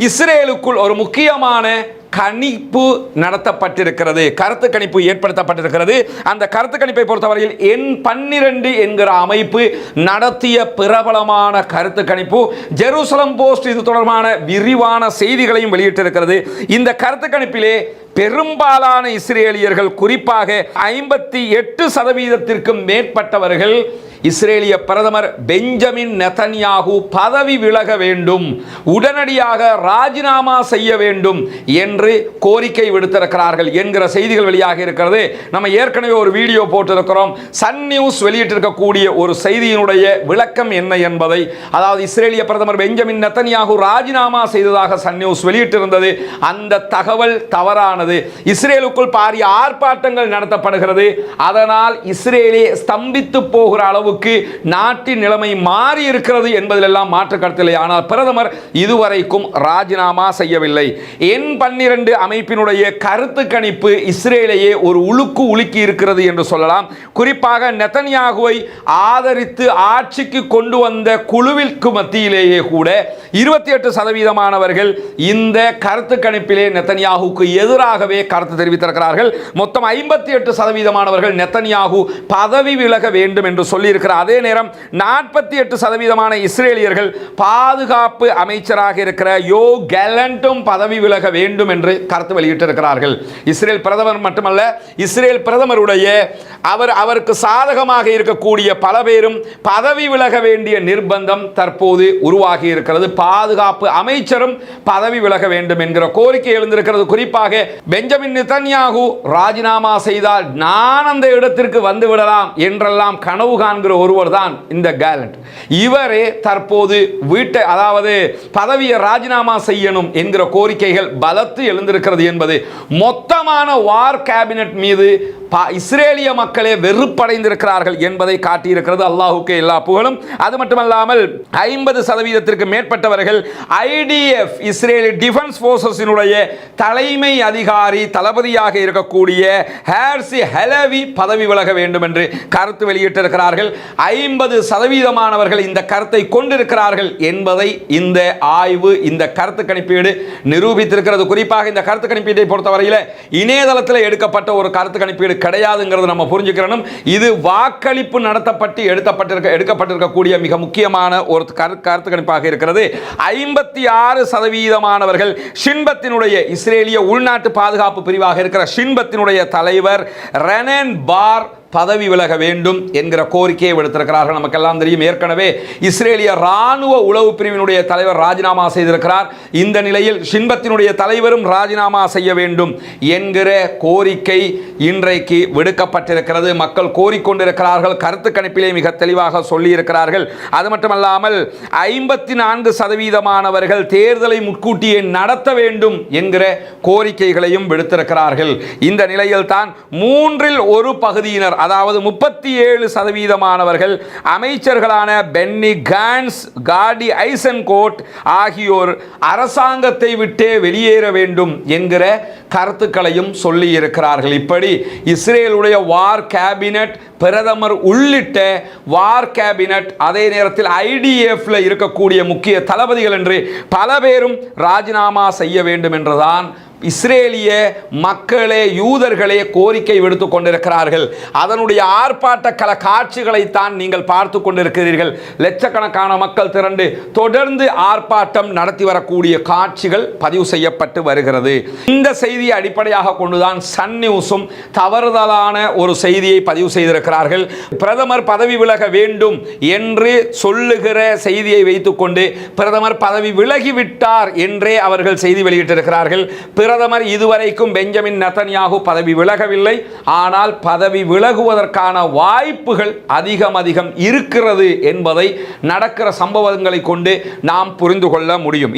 இஸ்ரேலுக்குள் ஒரு முக்கியமான கணிப்பு நடத்தப்பட்டிருக்கிறது. கருத்து கணிப்பு ஏற்படுத்தப்பட்டிருக்கிறது. அந்த கருத்து கணிப்பை பொறுத்தவரையில் எண் பன்னிரண்டு என்கிற அமைப்பு நடத்திய பிரபலமான கருத்து கணிப்பு. ஜெருசலம் போஸ்ட் இது தொடர்பான விரிவான செய்திகளையும் வெளியிட்டிருக்கிறது. இந்த கருத்து கணிப்பிலே பெரும்பாலான இஸ்ரேலியர்கள் குறிப்பாக ஐம்பத்தி எட்டு சதவீதத்திற்கும் மேற்பட்டவர்கள் இஸ்ரேலிய பிரதமர் பெஞ்சமின் நெதன்யாகு பதவி விலக வேண்டும் உடனடியாக ராஜினாமா செய்ய வேண்டும் என்று கோரிக்கை விடுத்திருக்கிறார்கள் என்கிற செய்திகள் வெளியாக இருக்கிறது. நம்ம ஏற்கனவே ஒரு வீடியோ போட்டிருக்கிறோம். சன் நியூஸ் வெளியிட்டிருக்கக்கூடிய ஒரு செய்தியினுடைய விளக்கம் என்ன என்பதை அதாவது இஸ்ரேலிய பிரதமர் பெஞ்சமின் நெத்தன்யாகு ராஜினாமா செய்ததாக சன் நியூஸ் வெளியிட்டிருந்தது. அந்த தகவல் தவறான தவறானது இஸ்ரேலுக்குள் பாரிய ஆர்ப்பாட்டங்கள் நடத்தப்படுகிறது. அதனால் இஸ்ரேலே ஸ்தம்பித்து போகிற அளவுக்கு நாட்டின் நிலைமை மாறி இருக்கிறது என்பதிலெல்லாம் மாற்று கருத்தில்லை ஆனால் பிரதமர் இதுவரைக்கும் ராஜினாமா செய்யவில்லை. என் பன்னிரண்டு அமைப்பினுடைய கருத்து கணிப்பு இஸ்ரேலையே ஒரு உழுக்கு உலுக்கி இருக்கிறது என்று சொல்லலாம். குறிப்பாக நெத்தன்யாகுவை ஆதரித்து ஆட்சிக்கு கொண்டு வந்த குழுவிற்கு மத்தியிலேயே கூட இருபத்தி எட்டு சதவீதமானவர்கள் இந்த கருத்து கணிப்பிலே நெத்தன்யாகுக்கு எதிராகவே கருத்து தெரிவித்திருக்கிறார்கள். மொத்தம் ஐம்பத்தி எட்டு சதவீதமானவர்கள் நெத்தன்யாகு பதவி விலக வேண்டும் என்று சொல்லியிருக்கிறார். அதே நேரம் நாற்பத்தி எட்டு சதவீதமான இஸ்ரேலியர்கள் பாதுகாப்பு அமைச்சராக இருக்கிற யோ கேலண்டும் பதவி விலக வேண்டும் என்று கருத்து வெளியிட்டிருக்கிறார்கள். இஸ்ரேல் பிரதமர் மட்டுமல்ல இஸ்ரேல் பிரதமருடைய அவர் அவருக்கு சாதகமாக இருக்கக்கூடிய பல பேரும் பதவி விலக வேண்டிய நிர்பந்தம் தற்போது உருவாகி இருக்கிறது. பாதுகாப்பு அமைச்சரும் பதவி விலக வேண்டும் என்கிற கோரிக்கை எழுந்திருக்கிறது. குறிப்பாக பெஞ்சமின் நிதன்யாகு ராஜினாமா செய்தால் நான் அந்த இடத்திற்கு வந்து விடலாம் என்றெல்லாம் கனவு காண்கிற ஒருவர் தான் இந்த கேலண்ட். இவரே தற்போது வீட்டை அதாவது பதவியை ராஜினாமா செய்யணும் என்கிற கோரிக்கைகள் பலத்து எழுந்திருக்கிறது என்பது மொத்தமான வார் கேபினட் மீது பா- இஸ்ரேலிய மக்கள் வெறுப்படைந்திருக்கிறார்கள் என்பதை காட்டியிருக்கிறது அல்லாஹுக்கு எல்லா புகழும். அது மட்டுமல்லாமல் ஐம்பது சதவீதத்திற்கு மேற்பட்டவர்கள் ஐடிஎஃப் இஸ்ரேலி டிஃபென்ஸ் போர்சஸினுடைய தலைமை அதிகாரி தளபதியாக இருக்கக்கூடிய ஹேர்சி ஹெலவி பதவி விலக வேண்டும் என்று கருத்து வெளியிட்டிருக்கிறார்கள். ஐம்பது சதவீதமானவர்கள் இந்த கருத்தை கொண்டிருக்கிறார்கள் என்பதை இந்த ஆய்வு இந்த கருத்து கணிப்பீடு நிரூபித்திருக்கிறது. குறிப்பாக இந்த கருத்து கணிப்பீட்டை பொறுத்தவரையில் இணையதளத்தில் எடுக்கப்பட்ட ஒரு கருத்து கணிப்பீடு கிடையாதுங்கிறது நம்ம புரிஞ்சுக்கிறனும். இது வாக்களிப்பு நடத்தப்பட்டு எடுக்கப்பட்டிருக்க எடுக்கப்பட்டிருக்கக்கூடிய மிக முக்கியமான ஒரு கரு கருத்து கணிப்பாக இருக்கிறது. ஐம்பத்தி ஆறு சதவீதமானவர்கள் ஷின்பத்தினுடைய இஸ்ரேலிய உள்நாட்டு பாதுகாப்பு பிரிவாக இருக்கிற ஷின்பத்தினுடைய தலைவர் ரெனன் பார் பதவி விலக வேண்டும் என்கிற கோரிக்கையை விடுத்திருக்கிறார்கள். நமக்கெல்லாம் தெரியும். ஏற்கனவே இஸ்ரேலிய ராணுவ உளவு பிரிவினுடைய தலைவர் ராஜினாமா செய்திருக்கிறார். இந்த நிலையில் ஷின்பத்தினுடைய தலைவரும் ராஜினாமா செய்ய வேண்டும் என்கிற கோரிக்கை இன்றைக்கு விடுக்கப்பட்டிருக்கிறது. மக்கள் கோரிக்கொண்டிருக்கிறார்கள். கருத்து கணிப்பிலே மிக தெளிவாக சொல்லியிருக்கிறார்கள். அது மட்டுமல்லாமல் ஐம்பத்தி நான்கு சதவீதமானவர்கள் தேர்தலை முன்கூட்டியே நடத்த வேண்டும் என்கிற கோரிக்கைகளையும் விடுத்திருக்கிறார்கள். இந்த நிலையில் தான் மூன்றில் ஒரு பகுதியினர் அதாவது முப்பத்தி ஏழு சதவீதமானவர்கள் அமைச்சர்களான பென்னி கான்ஸ் காடி ஐசன்கோட் ஆகியோர் அரசாங்கத்தை விட்டே வெளியேற வேண்டும் என்கிற கருத்துக்களையும் சொல்லி இருக்கிறார்கள் இப்படி இஸ்ரேலுடைய வார் கேபினட் பிரதமர் உள்ளிட்ட வார் கேபினட் அதே நேரத்தில் ஐடிஎஃப்ல இருக்கக்கூடிய முக்கிய தளபதிகள் என்று பல பேரும் ராஜினாமா செய்ய வேண்டும் என்றுதான் இஸ்ரேலிய மக்களே யூதர்களே கோரிக்கை விடுத்து கொண்டிருக்கிறார்கள். அதனுடைய ஆர்ப்பாட்ட கல காட்சிகளைத்தான் நீங்கள் பார்த்து கொண்டிருக்கிறீர்கள். லட்சக்கணக்கான மக்கள் திரண்டு தொடர்ந்து ஆர்ப்பாட்டம் நடத்தி வரக்கூடிய காட்சிகள் பதிவு செய்யப்பட்டு வருகிறது. இந்த செய்தியை அடிப்படையாக கொண்டுதான் சன் நியூஸும் தவறுதலான ஒரு செய்தியை பதிவு செய்திருக்கிறார்கள். பிரதமர் பதவி விலக வேண்டும் என்று சொல்லுகிற செய்தியை வைத்துக்கொண்டு பிரதமர் பதவி விலகிவிட்டார் என்றே அவர்கள் செய்தி வெளியிட்டிருக்கிறார்கள். பிரதமர் இதுவரைக்கும் பெஞ்சமின் நத்தன்யாகு பதவி விலகவில்லை. ஆனால் பதவி விலகுவதற்கான வாய்ப்புகள் அதிகம் அதிகம் இருக்கிறது என்பதை நடக்கிற சம்பவங்களை கொண்டு நாம் புரிந்து கொள்ள முடியும்.